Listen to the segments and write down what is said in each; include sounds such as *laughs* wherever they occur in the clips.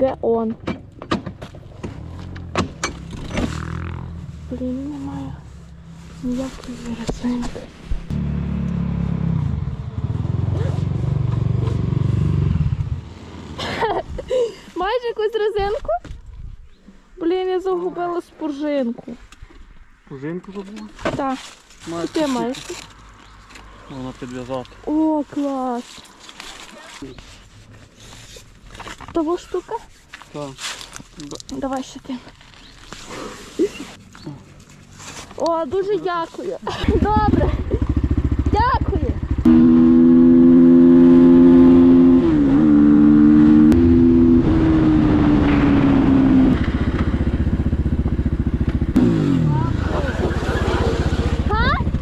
Геон. Блін, немає ніякої вересенки. *laughs* Маєш якусь резинку? Блін, я загубила споржинку. Споржинку забула? Так. Маєш Ти маєш? Вона підв'язати. О, клас! Того штука? Так. Давай ще ти. О, дуже дякую. *laughs* Добре. Дякую.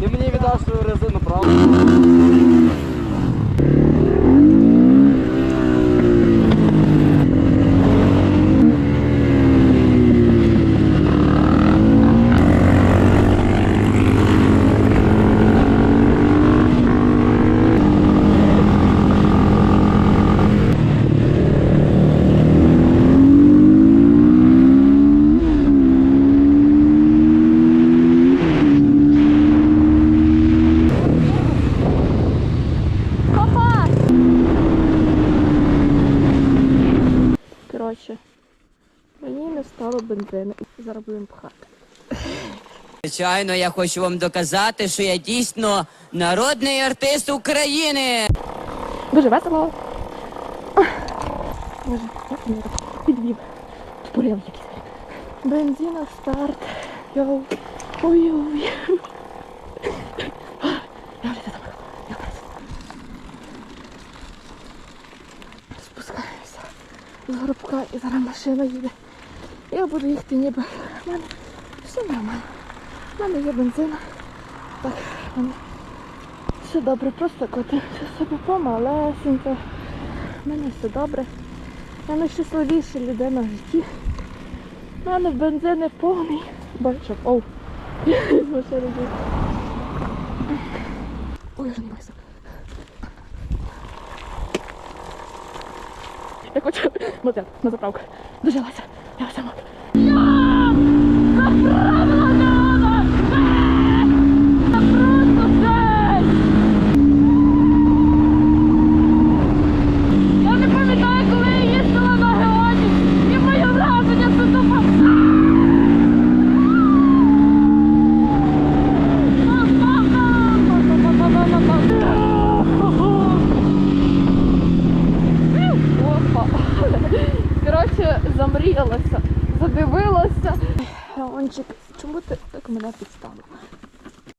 Ти мені віддаш свою резину, правда? Не стало бензину. Зараз будемо пхати. Звичайно, я хочу вам доказати, що я дійсно народний артист України. Дуже весело. Боже, як мене підвів. Тупорив якийсь. Бензина старт. Йоу. Ой-ой. Я вже там. Я красиво. Спускаємося з горбка і зараз машина їде. Я буду їхати ніби. У мене все нормально. У мене є бензин. Так, мене все добре, просто коти собі помалесенько. У мене все добре. Я найщасливіша людина в житті. У мене бензин повний. Бачу, оу. *laughs* Ой, я вже не майся. Я хочу мотель на заправку. Дожилася. Я сама. Коротше, замріялася, задивилася. Геончик, чому ти так мене підставив?